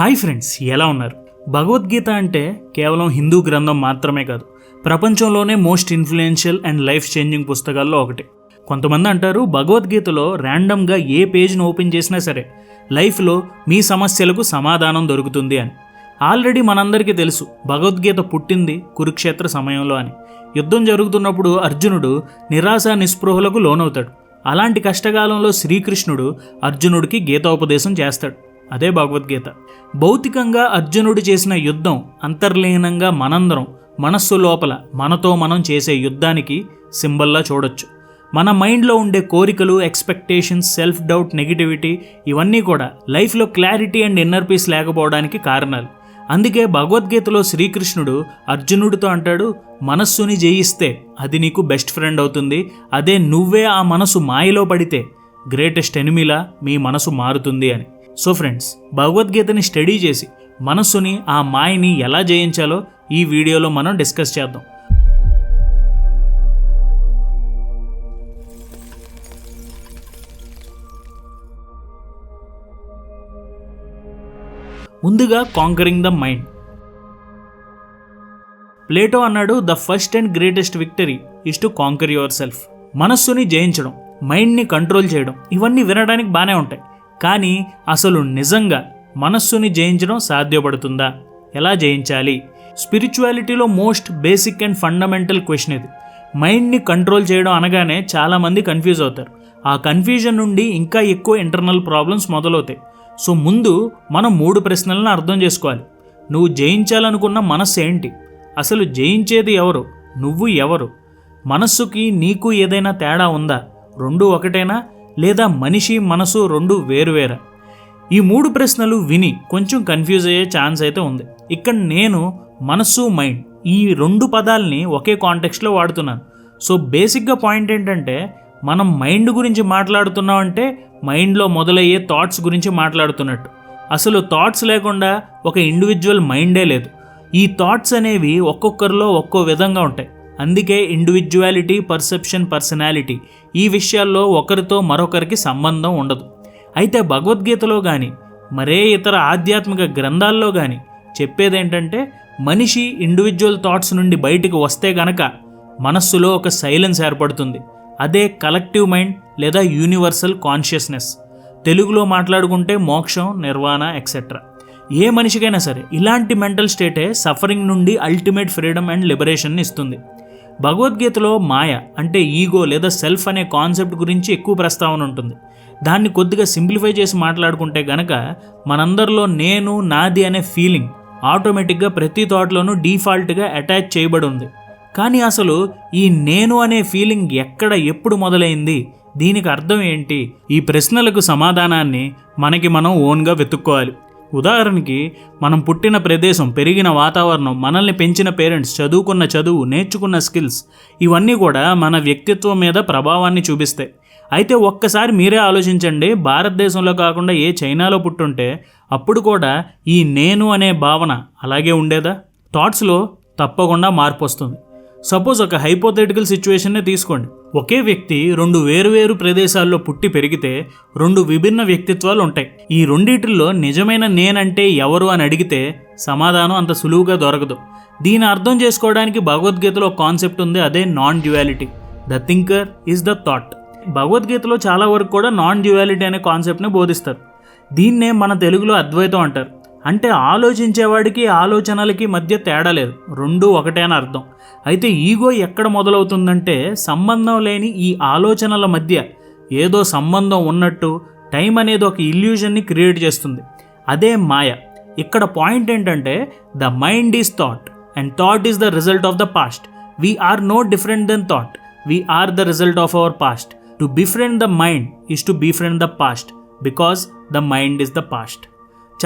Hi friends ఎలా ఉన్నారు? భగవద్గీత అంటే కేవలం హిందూ గ్రంథం మాత్రమే కాదు ప్రపంచంలోనే most influential and life changing పుస్తకాల్లో ఒకటి. కొంతమంది అంటారు భగవద్గీతలో ర్యాండమ్గా ఏ పేజ్ను ఓపెన్ చేసినా సరే లైఫ్లో మీ సమస్యలకు సమాధానం దొరుకుతుంది అని. ఆల్రెడీ మనందరికీ తెలుసు భగవద్గీత పుట్టింది కురుక్షేత్ర సమయంలో అని. యుద్ధం జరుగుతున్నప్పుడు అర్జునుడు నిరాశ నిస్పృహలకు లోనవుతాడు. అలాంటి కష్టకాలంలో శ్రీకృష్ణుడు అర్జునుడికి గీతోపదేశం చేస్తాడు. అదే భగవద్గీత. భౌతికంగా అర్జునుడు చేసిన యుద్ధం అంతర్లీనంగా మనందరం మనస్సు లోపల మనతో మనం చేసే యుద్ధానికి సింబల్లా చూడొచ్చు. మన మైండ్లో ఉండే కోరికలు ఎక్స్పెక్టేషన్స్ సెల్ఫ్ డౌట్ నెగిటివిటీ ఇవన్నీ కూడా లైఫ్లో క్లారిటీ అండ్ ఇన్నర్ పీస్ లేకపోవడానికి కారణాలు. అందుకే భగవద్గీతలో శ్రీకృష్ణుడు అర్జునుడితో అంటాడు మనస్సుని జయిస్తే అది నీకు బెస్ట్ ఫ్రెండ్ అవుతుంది. అదే నువ్వే ఆ మనసు మాయలో పడితే గ్రేటెస్ట్ ఎనిమిలా మీ మనసు మారుతుంది అని. సో ఫ్రెండ్స్ భగవద్గీతని స్టడీ చేసి మనస్సుని ఆ మాయని ఎలా జయించాలో ఈ వీడియోలో మనం డిస్కస్ చేద్దాం. ముందుగా కాంకరింగ్ ద మైండ్ ప్లేటో అన్నాడు the first and greatest victory is to conquer yourself మనస్సుని జయించడం మైండ్ని కంట్రోల్ చేయడం ఇవన్నీ వినడానికి బాగానే ఉంటాయి. కానీ అసలు నిజంగా మనస్సుని జయించడం సాధ్యపడుతుందా? ఎలా జయించాలి? స్పిరిచువాలిటీలో most basic and fundamental question ఇది. మైండ్ని కంట్రోల్ చేయడం అనగానే చాలామంది కన్ఫ్యూజ్ అవుతారు. ఆ కన్ఫ్యూజన్ నుండి ఇంకా ఎక్కువ ఇంటర్నల్ ప్రాబ్లమ్స్ మొదలవుతాయి. సో ముందు మనం మూడు ప్రశ్నలను అర్థం చేసుకోవాలి. నువ్వు జయించాలనుకున్న మనస్సు ఏంటి? అసలు జయించేది ఎవరు? నువ్వు ఎవరు? మనస్సుకి నీకు ఏదైనా తేడా ఉందా? రెండు ఒకటేనా? లేదా మనిషి మనసు రెండు వేరువేరా ఈ మూడు ప్రశ్నలు విని కొంచెం కన్ఫ్యూజ్ అయ్యే ఛాన్స్ అయితే ఉంది. ఇక్కడ నేను మనస్సు మైండ్ ఈ రెండు పదాలని ఒకే కాంటెక్స్ట్లో వాడుతున్నాను. సో బేసిక్గా పాయింట్ ఏంటంటే మనం మైండ్ గురించి మాట్లాడుతున్నాం అంటే మైండ్లో మొదలయ్యే థాట్స్ గురించి మాట్లాడుతున్నట్టు. అసలు థాట్స్ లేకుండా ఒక ఇండివిజువల్ మైండే లేదు. ఈ థాట్స్ అనేవి ఒక్కొక్కరిలో ఒక్కో విధంగా ఉంటాయి. అందుకే ఇండివిజువాలిటీ పర్సెప్షన్ పర్సనాలిటీ ఈ విషయాల్లో ఒకరితో మరొకరికి సంబంధం ఉండదు. అయితే భగవద్గీతలో కానీ మరే ఇతర ఆధ్యాత్మిక గ్రంథాల్లో కానీ చెప్పేదేంటంటే మనిషి ఇండివిజువల్ థాట్స్ నుండి బయటికి వస్తే గనక మనస్సులో ఒక సైలెన్స్ ఏర్పడుతుంది. అదే కలెక్టివ్ మైండ్ లేదా యూనివర్సల్ కాన్షియస్నెస్ తెలుగులో మాట్లాడుకుంటే మోక్షం నిర్వాణ ఎక్సెట్రా ఏ మనిషికైనా సరే ఇలాంటి మెంటల్ స్టేటే సఫరింగ్ నుండి అల్టిమేట్ ఫ్రీడమ్ అండ్ లిబరేషన్ ఇస్తుంది. భగవద్గీతలో మాయ అంటే ఈగో లేదా సెల్ఫ్ అనే కాన్సెప్ట్ గురించి ఎక్కువ ప్రస్తావన ఉంటుంది. దాన్ని కొద్దిగా సింప్లిఫై చేసి మాట్లాడుకుంటే గనక మనందరిలో నేను నాది అనే ఫీలింగ్ ఆటోమేటిక్గా ప్రతి థాట్లోనూ డీఫాల్ట్గా అటాచ్ చేయబడి ఉంది కానీ అసలు ఈ నేను అనే ఫీలింగ్ ఎక్కడ ఎప్పుడు మొదలైంది? దీనికి అర్థం ఏంటి? ఈ ప్రశ్నలకు సమాధానాన్ని మనకి మనం ఓన్గా వెతుక్కోవాలి. ఉదాహరణకి మనం పుట్టిన ప్రదేశం పెరిగిన వాతావరణం మనల్ని పెంచిన పేరెంట్స్ చదువుకున్న చదువు నేర్చుకున్న స్కిల్స్ ఇవన్నీ కూడా మన వ్యక్తిత్వం మీద ప్రభావాన్ని చూపిస్తాయి. అయితే ఒక్కసారి మీరే ఆలోచించండి భారతదేశంలో కాకుండా ఏ చైనాలో పుట్టుంటే అప్పుడు కూడా ఈ నేను అనే భావన అలాగే ఉండేదా? థాట్స్లో తప్పకుండా మార్పు వస్తుంది. సపోజ్ ఒక హైపోథెటికల్ సిచ్యువేషన్నే తీసుకోండి. ఒకే వ్యక్తి రెండు వేరువేరు ప్రదేశాల్లో పుట్టి పెరిగితే రెండు విభిన్న వ్యక్తిత్వాలు ఉంటాయి. ఈ రెండిటిల్లో నిజమైన నేనంటే ఎవరు అని అడిగితే సమాధానం అంత సులువుగా దొరకదు. దీని అర్థం చేసుకోవడానికి భగవద్గీతలో ఒక కాన్సెప్ట్ ఉంది అదే non duality the thinker is the thought. భగవద్గీతలో చాలా వరకు కూడా నాన్ డ్యువాలిటీ అనే కాన్సెప్ట్ని బోధిస్తారు. దీన్నే మన తెలుగులో అద్వైతం అంటారు. అంటే ఆలోచించేవాడికి ఆలోచనలకి మధ్య తేడా లేదు. రెండూ ఒకటే అని అర్థం. అయితే ఈగో ఎక్కడ మొదలవుతుందంటే సంబంధం లేని ఈ ఆలోచనల మధ్య ఏదో సంబంధం ఉన్నట్టు టైం అనేది ఒక ఇల్యూజన్ని క్రియేట్ చేస్తుంది. అదే మాయ. ఇక్కడ పాయింట్ ఏంటంటే the mind is thought and thought is the result of the past. We are no different than thought. We are the result of our past. To befriend the mind is to befriend the past because the mind is the past.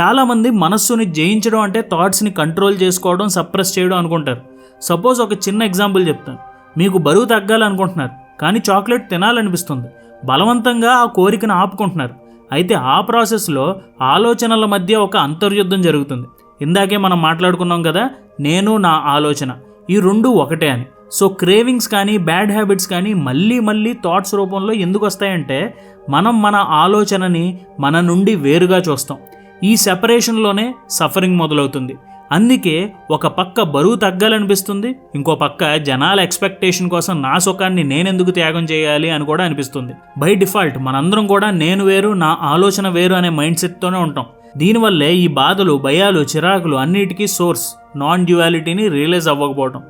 చాలామంది మనస్సుని జయించడం అంటే థాట్స్ని control చేసుకోవడం suppress చేయడం అనుకుంటారు. Suppose ఒక చిన్న example చెప్తాను. మీకు బరువు తగ్గాలనుకుంటున్నారు కానీ చాక్లెట్ తినాలనిపిస్తుంది. బలవంతంగా ఆ కోరికను ఆపుకుంటున్నారు. అయితే ఆ ప్రాసెస్లో ఆలోచనల మధ్య ఒక అంతర్యుద్ధం జరుగుతుంది. ఇందాకే మనం మాట్లాడుకున్నాం కదా నేను నా ఆలోచన. ఈ రెండు ఒకటే అని. సో క్రేవింగ్స్ కానీ బ్యాడ్ హ్యాబిట్స్ కానీ మళ్ళీ మళ్ళీ థాట్స్ రూపంలో ఎందుకు వస్తాయంటే మనం మన ఆలోచనని మన నుండి వేరుగా చూస్తాం. ఈ సెపరేషన్లోనే సఫరింగ్ మొదలవుతుంది. అందుకే ఒక పక్క బరువు తగ్గాలనిపిస్తుంది ఇంకో పక్క జనాల ఎక్స్పెక్టేషన్ కోసం నా సుఖాన్ని నేనెందుకు త్యాగం చేయాలి అని కూడా అనిపిస్తుంది. బై డిఫాల్ట్ మనందరం కూడా నేను వేరు నా ఆలోచన వేరు అనే మైండ్ సెట్తోనే ఉంటాం. దీనివల్లే ఈ బాధలు భయాలు చిరాకులు అన్నిటికీ సోర్స్ నాన్ డ్యువాలిటీని రియలైజ్ అవ్వకపోవటం.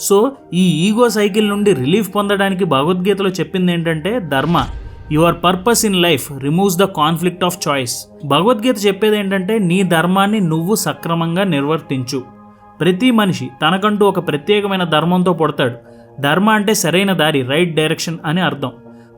సో ఈ ఈగో సైకిల్ నుండి రిలీఫ్ పొందడానికి భగవద్గీతలో చెప్పింది ఏంటంటే dharma. Your purpose in life removes the conflict of choice. Bhagavad Gita చెప్పేది ఏంటంటే నీ ధర్మాన్ని నువ్వు సక్రమంగా నిర్వర్తించు. ప్రతి మనిషి తనకంటూ ఒక ప్రత్యేకమైన ధర్మంతో పుడతాడు. ధర్మ అంటే సరైన దారి రైట్ డైరెక్షన్ అని అర్థం.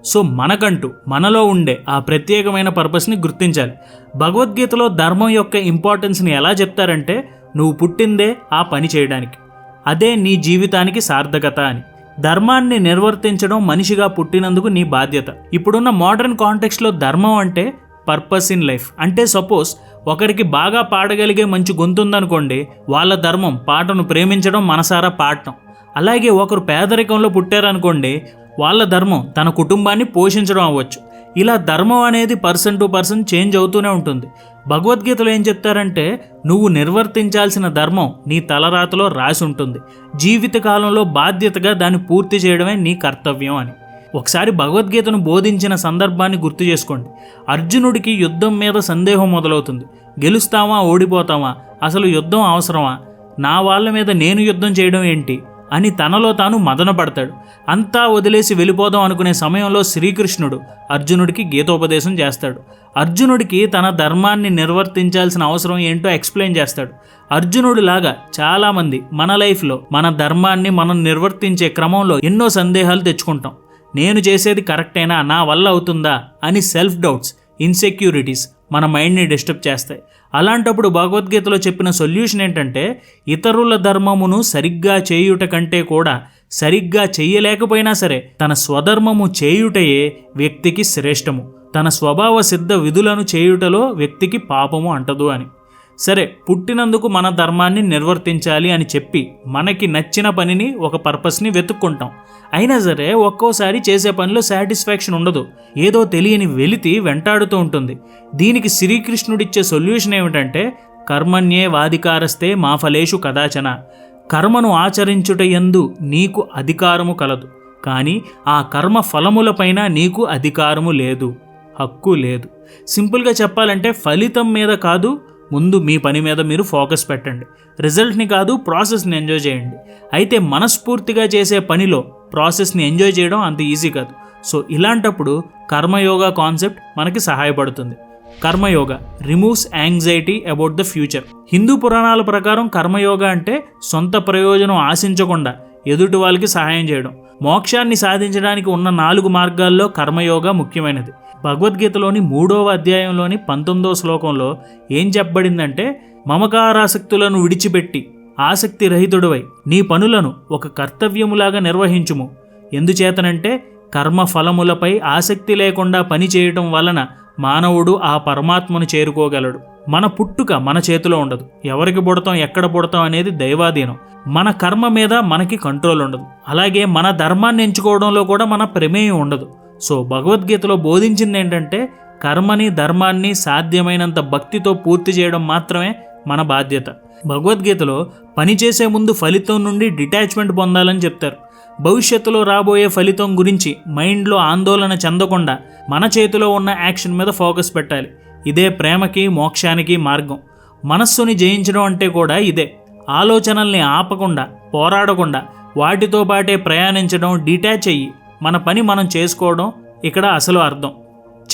సో మనకంటూ మనలో ఉండే ఆ ప్రత్యేకమైన పర్పస్ని గుర్తించాలి. భగవద్గీతలో ధర్మం యొక్క ఇంపార్టెన్స్ని ఎలా చెప్తారంటే నువ్వు పుట్టిందే ఆ పని చేయడానికి. అదే నీ జీవితానికి సార్థకత అని. ధర్మాన్ని నిర్వర్తించడం మనిషిగా పుట్టినందుకు నీ బాధ్యత. ఇప్పుడున్న మోడర్న్ కాంటెక్స్లో ధర్మం అంటే పర్పస్ ఇన్ లైఫ్. అంటే సపోజ్ ఒకరికి బాగా పాడగలిగే మంచి గొంతుందనుకోండి వాళ్ళ ధర్మం పాటను ప్రేమించడం మనసారా పాడటం అలాగే ఒకరు పేదరికంలో పుట్టారనుకోండి వాళ్ళ ధర్మం తన కుటుంబాన్ని పోషించడం అవ్వచ్చు. ఇలా ధర్మం అనేది పర్సన్ టు పర్సన్ చేంజ్ అవుతూనే ఉంటుంది. భగవద్గీతలో ఏం చెప్తారంటే నువ్వు నిర్వర్తించాల్సిన ధర్మం నీ తలరాతలో రాసి ఉంటుంది. జీవితకాలంలో బాధ్యతగా దాన్ని పూర్తి చేయడమే నీ కర్తవ్యం అని. ఒకసారి భగవద్గీతను బోధించిన సందర్భాన్ని గుర్తు చేసుకోండి. అర్జునుడికి యుద్ధం మీద సందేహం మొదలవుతుంది. గెలుస్తామా? ఓడిపోతామా? అసలు యుద్ధం అవసరమా? నా వాళ్ళ మీద నేను యుద్ధం చేయడం ఏంటి? అని తనలో తాను మదనపడతాడు. అంతా వదిలేసి వెళ్ళిపోదాం అనుకునే సమయంలో శ్రీకృష్ణుడు అర్జునుడికి గీతోపదేశం చేస్తాడు. అర్జునుడికి తన ధర్మాన్ని నిర్వర్తించాల్సిన అవసరం ఏంటో ఎక్స్ప్లెయిన్ చేస్తాడు. అర్జునుడిలాగా చాలామంది మన లైఫ్లో మన ధర్మాన్ని మనం నిర్వర్తించే క్రమంలో ఎన్నో సందేహాలు తెచ్చుకుంటాం. నేను చేసేది కరెక్టేనా? నా వల్ల అవుతుందా? అని సెల్ఫ్ డౌట్స్ ఇన్సెక్యూరిటీస్ మన మైండ్ని డిస్టర్బ్ చేస్తాయి. అలాంటప్పుడు భగవద్గీతలో చెప్పిన సొల్యూషన్ ఏంటంటే ఇతరుల ధర్మమును సరిగ్గా చేయుట కంటే కూడా సరిగ్గా చెయ్యలేకపోయినా సరే తన స్వధర్మము చేయుటయే వ్యక్తికి శ్రేష్టము. తన స్వభావ సిద్ధ విధులను చేయుటలో వ్యక్తికి పాపము అంటదు అని. సరే పుట్టినందుకు మన ధర్మాన్ని నిర్వర్తించాలి అని చెప్పి మనకి నచ్చిన పనిని ఒక పర్పస్ని వెతుక్కుంటాం. అయినా సరే ఒక్కోసారి చేసే పనిలో సాటిస్ఫాక్షన్ ఉండదు. ఏదో తెలియని వెలితి వెంటాడుతూ ఉంటుంది. దీనికి శ్రీకృష్ణుడిచ్చే సొల్యూషన్ ఏమిటంటే కర్మణ్యే వాధికారస్తే మా ఫలేషు కదాచన. కర్మను ఆచరించుట యందు నీకు అధికారము కలదు. కానీ ఆ కర్మ ఫలములపైన నీకు అధికారము లేదు. హక్కు లేదు. సింపుల్గా చెప్పాలంటే ఫలితం మీద కాదు ముందు మీ పని మీద మీరు ఫోకస్ పెట్టండి. రిజల్ట్ని కాదు ప్రాసెస్ని ఎంజాయ్ చేయండి. అయితే మనస్ఫూర్తిగా చేసే పనిలో ప్రాసెస్ని ఎంజాయ్ చేయడం అంత ఈజీ కాదు. సో ఇలాంటప్పుడు కర్మయోగా కాన్సెప్ట్ మనకి సహాయపడుతుంది. Karma yoga removes anxiety about the future. Hindu పురాణాల ప్రకారం కర్మయోగ అంటే సొంత ప్రయోజనం ఆశించకుండా ఎదుటి వాళ్ళకి సహాయం చేయడం. మోక్షాన్ని సాధించడానికి ఉన్న నాలుగు మార్గాల్లో కర్మయోగ ముఖ్యమైనది. భగవద్గీతలోని మూడవ అధ్యాయంలోని పంతొమ్మిదవ శ్లోకంలో ఏం చెప్పబడిందంటే మమకారాసక్తులను విడిచిపెట్టి ఆసక్తి రహితుడివై నీ పనులను ఒక కర్తవ్యములాగా నిర్వహించుము. ఎందుచేతనంటే కర్మ ఫలములపై ఆసక్తి లేకుండా పని చేయటం వలన మానవుడు ఆ పరమాత్మను చేరుకోగలడు. మన పుట్టుక మన చేతిలో ఉండదు. ఎవరికి పుడతాం ఎక్కడ పుడతాం అనేది దైవాధీనం. మన కర్మ మీద మనకి కంట్రోల్ ఉండదు. అలాగే మన ధర్మాన్ని ఎంచుకోవడంలో కూడా మన ప్రమేయం ఉండదు. సో భగవద్గీతలో బోధించింది ఏంటంటే కర్మని ధర్మాన్ని సాధ్యమైనంత భక్తితో పూర్తి చేయడం మాత్రమే మన బాధ్యత. భగవద్గీతలో పనిచేసే ముందు ఫలితం నుండి డిటాచ్మెంట్ పొందాలని చెప్తారు. భవిష్యత్తులో రాబోయే ఫలితం గురించి మైండ్లో ఆందోళన చెందకుండా మన చేతిలో ఉన్న యాక్షన్ మీద ఫోకస్ పెట్టాలి. ఇదే ప్రేమకి మోక్షానికి మార్గం. మనస్సుని జయించడం అంటే కూడా ఇదే. ఆలోచనల్ని ఆపకుండా పోరాడకుండా వాటితో పాటే ప్రయాణించడం డిటాచ్ అయ్యి మన పని మనం చేసుకోవడం ఇక్కడ అసలు అర్థం.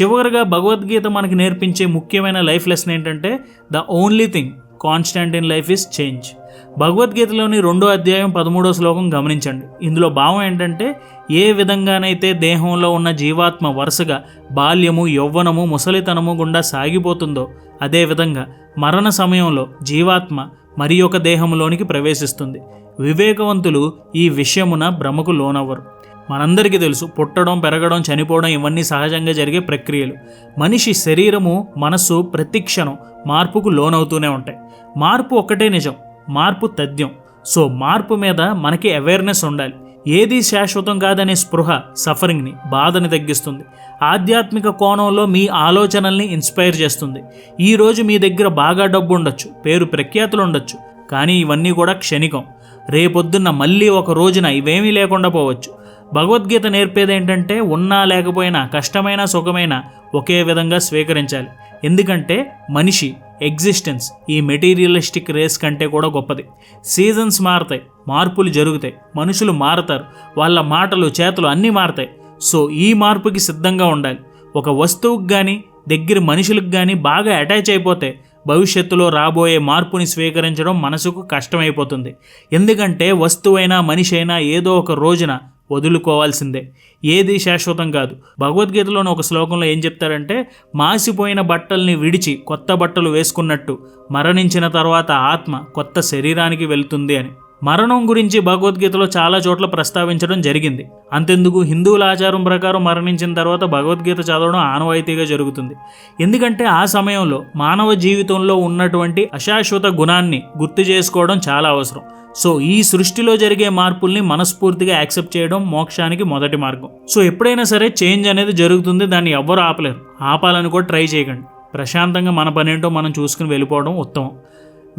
చివరిగా భగవద్గీత మనకి నేర్పించే ముఖ్యమైన లైఫ్ లెసన్ ఏంటంటే the only thing constant in life is change. భగవద్గీతలోని రెండో అధ్యాయం పదమూడో శ్లోకం గమనించండి. ఇందులో భావం ఏంటంటే ఏ విధంగానైతే దేహంలో ఉన్న జీవాత్మ వరుసగా బాల్యము యౌవనము ముసలితనము గుండా సాగిపోతుందో అదేవిధంగా మరణ సమయంలో జీవాత్మ మరి ఒక దేహంలోనికి ప్రవేశిస్తుంది. వివేకవంతులు ఈ విషయమున భ్రమకు లోనవ్వరు. మనందరికీ తెలుసు పుట్టడం పెరగడం చనిపోవడం ఇవన్నీ సహజంగా జరిగే ప్రక్రియలు. మనిషి శరీరము మనస్సు ప్రతిక్షణం మార్పుకు లోనవుతూనే ఉంటాయి. మార్పు ఒక్కటే నిజం మార్పు తథ్యం. సో మార్పు మీద మనకి అవేర్నెస్ ఉండాలి. ఏది శాశ్వతం కాదనే స్పృహ సఫరింగ్ని బాధని తగ్గిస్తుంది. ఆధ్యాత్మిక కోణంలో మీ ఆలోచనల్ని ఇన్స్పైర్ చేస్తుంది. ఈరోజు మీ దగ్గర బాగా డబ్బు ఉండొచ్చు పేరు ప్రఖ్యాతులు ఉండొచ్చు కానీ ఇవన్నీ కూడా క్షణికం. రేపొద్దున్న మళ్ళీ ఒక రోజున ఇవేమీ లేకుండా పోవచ్చు. భగవద్గీత నేర్పేది ఏంటంటే ఉన్నా లేకపోయినా కష్టమైన సుఖమైన ఒకే విధంగా స్వీకరించాలి. ఎందుకంటే మనిషి ఎగ్జిస్టెన్స్ ఈ మెటీరియలిస్టిక్ రేస్ కంటే కూడా గొప్పది. సీజన్స్ మారతాయి మార్పులు జరుగుతాయి మనుషులు మారతారు వాళ్ళ మాటలు చేతలు అన్నీ మారతాయి. సో ఈ మార్పుకి సిద్ధంగా ఉండాలి. ఒక వస్తువుకి కానీ దగ్గర మనుషులకు కానీ బాగా అటాచ్ అయిపోతే భవిష్యత్తులో రాబోయే మార్పుని స్వీకరించడం మనసుకు కష్టమైపోతుంది. ఎందుకంటే వస్తువైనా మనిషి అయినా ఏదో ఒక రోజున వదులుకోవాల్సిందే. ఏది శాశ్వతం కాదు. భగవద్గీతలోని ఒక శ్లోకంలో ఏం చెప్తారంటే మాసిపోయిన బట్టల్ని విడిచి కొత్త బట్టలు వేసుకున్నట్టు మరణించిన తర్వాత ఆత్మ కొత్త శరీరానికి వెళ్తుంది అని. మరణం గురించి భగవద్గీతలో చాలా చోట్ల ప్రస్తావించడం జరిగింది. అంతెందుకు? హిందువుల ఆచారం ప్రకారం మరణించిన తర్వాత భగవద్గీత చదవడం ఆనవాయితీగా జరుగుతుంది. ఎందుకంటే ఆ సమయంలో మానవ జీవితంలో ఉన్నటువంటి అశాశ్వత గుణాన్ని గుర్తు చేసుకోవడం చాలా అవసరం. సో ఈ సృష్టిలో జరిగే మార్పుల్ని మనస్ఫూర్తిగా యాక్సెప్ట్ చేయడం మోక్షానికి మొదటి మార్గం. సో ఎప్పుడైనా సరే చేంజ్ అనేది జరుగుతుంది దాన్ని ఎవ్వరూ ఆపలేరు. ఆపాలని కూడా ట్రై చేయకండి. ప్రశాంతంగా మన పనేంటో మనం చూసుకుని వెళ్ళిపోవడం ఉత్తమం.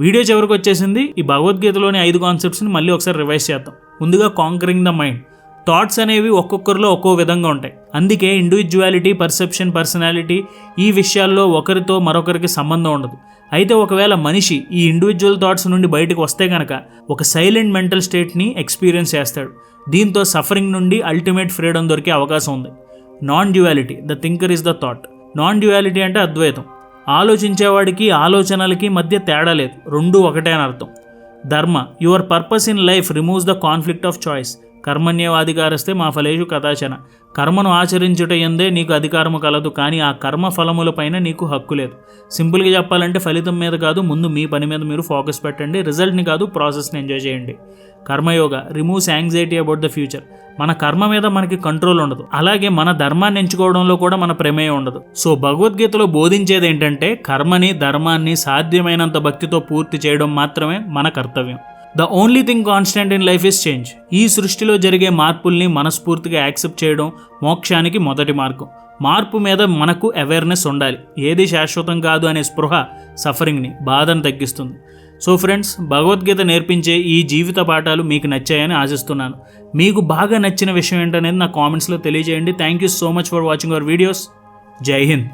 వీడియో చివరికి వచ్చేసింది ఈ భగవద్గీతలోని ఐదు కాన్సెప్ట్స్ని మళ్ళీ ఒకసారి రివైజ్ చేద్దాం. ముందుగా కాంకరింగ్ ద మైండ్ థాట్స్ అనేవి ఒక్కొక్కరిలో ఒక్కో విధంగా ఉంటాయి. అందుకే ఇండివిజువాలిటీ పర్సెప్షన్ పర్సనాలిటీ ఈ విషయాల్లో ఒకరితో మరొకరికి సంబంధం ఉండదు. అయితే ఒకవేళ మనిషి ఈ ఇండివిజువల్ థాట్స్ నుండి బయటకు వస్తే కనుక ఒక సైలెంట్ మెంటల్ స్టేట్ని ఎక్స్పీరియన్స్ చేస్తాడు. దీంతో సఫరింగ్ నుండి అల్టిమేట్ ఫ్రీడమ్ దొరికే అవకాశం ఉంది. Non duality the thinker is the thought non duality అంటే అద్వైతం. ఆలోచించేవాడికి ఆలోచనలకి మధ్య తేడా లేదు. రెండు ఒకటే అని అర్థం. Dharma your purpose in life removes the conflict of choice. కర్మణ్యవాధికారస్తే మా ఫలేషు కథాచన కర్మను ఆచరించుట ఎందే నీకు అధికారము కలదు కానీ ఆ కర్మ ఫలములపైన నీకు హక్కు లేదు. సింపుల్గా చెప్పాలంటే ఫలితం మీద కాదు ముందు మీ పని మీద మీరు ఫోకస్ పెట్టండి. రిజల్ట్ని కాదు ప్రాసెస్ని ఎంజాయ్ చేయండి. Karma yoga removes anxiety about the future మన కర్మ మీద మనకి కంట్రోల్ ఉండదు. అలాగే మన ధర్మాన్ని ఎంచుకోవడంలో కూడా మన ప్రమేయం ఉండదు. సో భగవద్గీతలో బోధించేది ఏంటంటే కర్మని ధర్మాన్ని సాధ్యమైనంత భక్తితో పూర్తి చేయడం మాత్రమే మన కర్తవ్యం. The only thing constant in life is change ఈ సృష్టిలో జరిగే మార్పుల్ని మనస్ఫూర్తిగా యాక్సెప్ట్ చేయడం మోక్షానికి మొదటి మార్గం. మార్పు మీద మనకు అవేర్నెస్ ఉండాలి. ఏది శాశ్వతం కాదు అనే స్పృహ సఫరింగ్ని బాధను తగ్గిస్తుంది. సో ఫ్రెండ్స్ భగవద్గీత నేర్పించే ఈ జీవిత పాఠాలు మీకు నచ్చాయని ఆశిస్తున్నాను. మీకు బాగా నచ్చిన విషయం ఏంటనేది నా కామెంట్స్లో తెలియజేయండి. Thank you so much for watching our videos జై హింద్